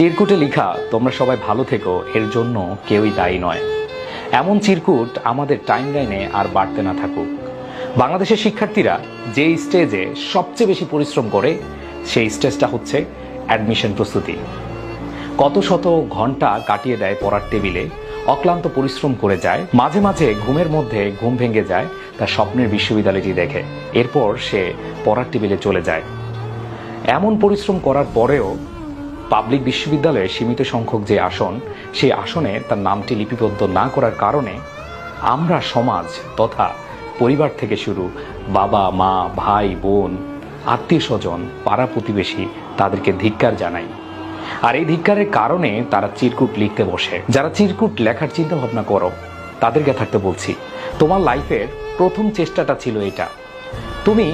চিরকুটে লিখা, তোমরা সবাই ভালো থেকো, এর জন্য কেউই দায়ী নয়। এমন চিরকুট আমাদের টাইম লাইনে আর বাড়তে না থাকুক। বাংলাদেশের শিক্ষার্থীরা যে স্টেজে সবচেয়ে বেশি পরিশ্রম করে, সেই স্টেজটা হচ্ছে অ্যাডমিশন প্রস্তুতি। কত শত ঘণ্টা কাটিয়ে দেয় পড়ার টেবিলে, অক্লান্ত পরিশ্রম করে যায়, মাঝে মাঝে ঘুমের মধ্যে ঘুম ভেঙে যায় তার স্বপ্নের বিশ্ববিদ্যালয়টি দেখে। এরপর সে পড়ার টেবিলে চলে যায়। এমন পরিশ্রম করার পরেও পাবলিক বিশ্ববিদ্যালয়ে সীমিত সংখ্যক যে আসন, সেই আসনে তার নামটি লিপিবদ্ধ না করার কারণে আমরা সমাজ তথা পরিবার থেকে শুরু বাবা, মা, ভাই, বোন, আত্মীয় স্বজন, পাড়া প্রতিবেশী তাদেরকে ধিক্কার জানাই। আর এই ধিক্কারের কারণে তারা চিরকুট লিখতে বসে। যারা চিরকুট লেখার চিন্তা ভাবনা করো তাদেরকে থাকতে বলছি, তোমার লাইফের প্রথম চেষ্টাটা ছিল এটা। তুমি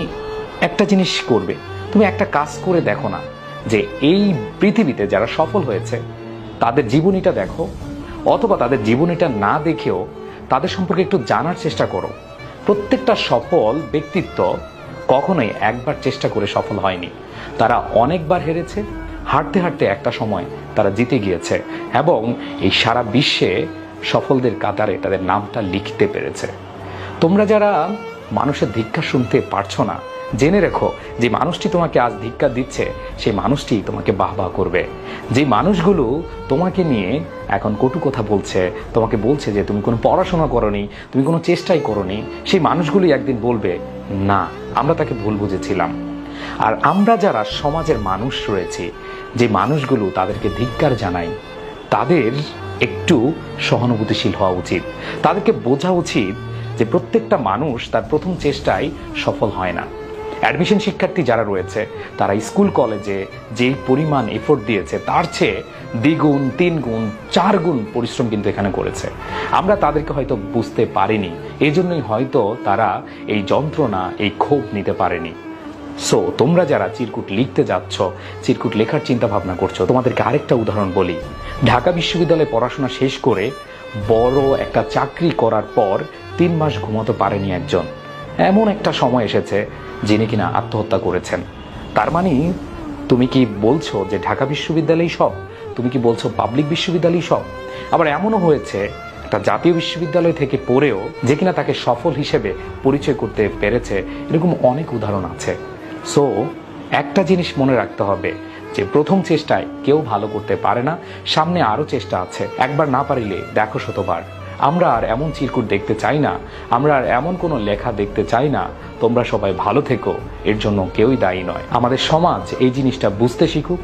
একটা জিনিস করবে, তুমি একটা কাজ করে দেখো না যে এই পৃথিবীতে যারা সফল হয়েছে, তাদের জীবনীটা দেখো, অথবা তাদের জীবনীটা না দেখেও তাদের সম্পর্কে একটু জানার চেষ্টা করো। প্রত্যেকটা সফল ব্যক্তিত্ব কখনোই একবার চেষ্টা করে সফল হয়নি। তারা অনেকবার হেরেছে, হাঁটতে হাঁটতে একটা সময় তারা জিতে গিয়েছে এবং এই সারা বিশ্বে সফলদের কাতারে তাদের নামটা লিখতে পেরেছে। তোমরা যারা মানুষের ধিক্ষা শুনতে পারছ না জেনে রেখো, যে মানুষটি তোমাকে আজ ধিক্কার দিচ্ছে সেই মানুষটি তোমাকে বাহ বাহ করবে। যে মানুষগুলো তোমাকে নিয়ে এখন কটু কথা বলছে, তোমাকে বলছে যে তুমি কোনো পড়াশোনা করনি, তুমি কোনো চেষ্টাই করনি, সেই মানুষগুলি একদিন বলবে, না, আমরা তাকে ভুল বুঝেছিলাম। আর আমরা যারা সমাজের মানুষ রয়েছি, যে মানুষগুলো তাদেরকে ধিক্কার জানাই, তাদের একটু সহানুভূতিশীল হওয়া উচিত। তাদেরকে বোঝা উচিত যে প্রত্যেকটা মানুষ তার প্রথম চেষ্টায় সফল হয় না। অ্যাডমিশন শিক্ষার্থী যারা রয়েছে, তারা স্কুল কলেজে যেই পরিমাণ এফোর্ট দিয়েছে, তার চেয়ে দ্বিগুণ তিন গুণ চার গুণ পরিশ্রম কিন্তু এখানে করেছে। আমরা তাদেরকে হয়তো বুঝতে পারিনি এই জন্যই হয়তো তারা এই যন্ত্রণা, এই ক্ষোভ নিতে পারেনি। সো তোমরা যারা চিরকুট লিখতে যাচ্ছ, চিরকুট লেখার চিন্তা ভাবনা করছ, তোমাদেরকে আরেকটা উদাহরণ বলি। ঢাকা বিশ্ববিদ্যালয়ে পড়াশোনা শেষ করে বড় একটা চাকরি করার পর তিন মাস ঘুমাতে পারেনি একজন। এমন একটা সময় এসেছে যিনি কিনা আত্মহত্যা করেছেন। তার মানে তুমি কি বলছো যে ঢাকা বিশ্ববিদ্যালয় সব? তুমি কি বলছো পাবলিক বিশ্ববিদ্যালয় সব? আবার এমনও হয়েছে, একটা জাতীয় বিশ্ববিদ্যালয় থেকে পড়েও যে কিনা তাকে সফল হিসেবে পরিচয় করতে পেরেছে, এরকম অনেক উদাহরণ আছে। সো একটা জিনিস মনে রাখতে হবে, যে প্রথম চেষ্টায় কেউ ভালো করতে পারে না, সামনে আরও চেষ্টা আছে, একবার না পারিলে দেখো শতবার। আমরা আর এমন চিরকুট দেখতে চাই না, আমরা আর এমন কোনো লেখা দেখতে চাই না, তোমরা সবাই ভালো থেকো, এর জন্য কেউই দায়ী নয়। আমাদের সমাজ এই জিনিসটা বুঝতে শিখুক।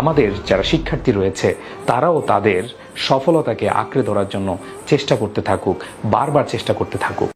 আমাদের যারা শিক্ষার্থী রয়েছে, তারাও তাদের সফলতাকে আঁকড়ে ধরার জন্য চেষ্টা করতে থাকুক, বারবার চেষ্টা করতে থাকুক।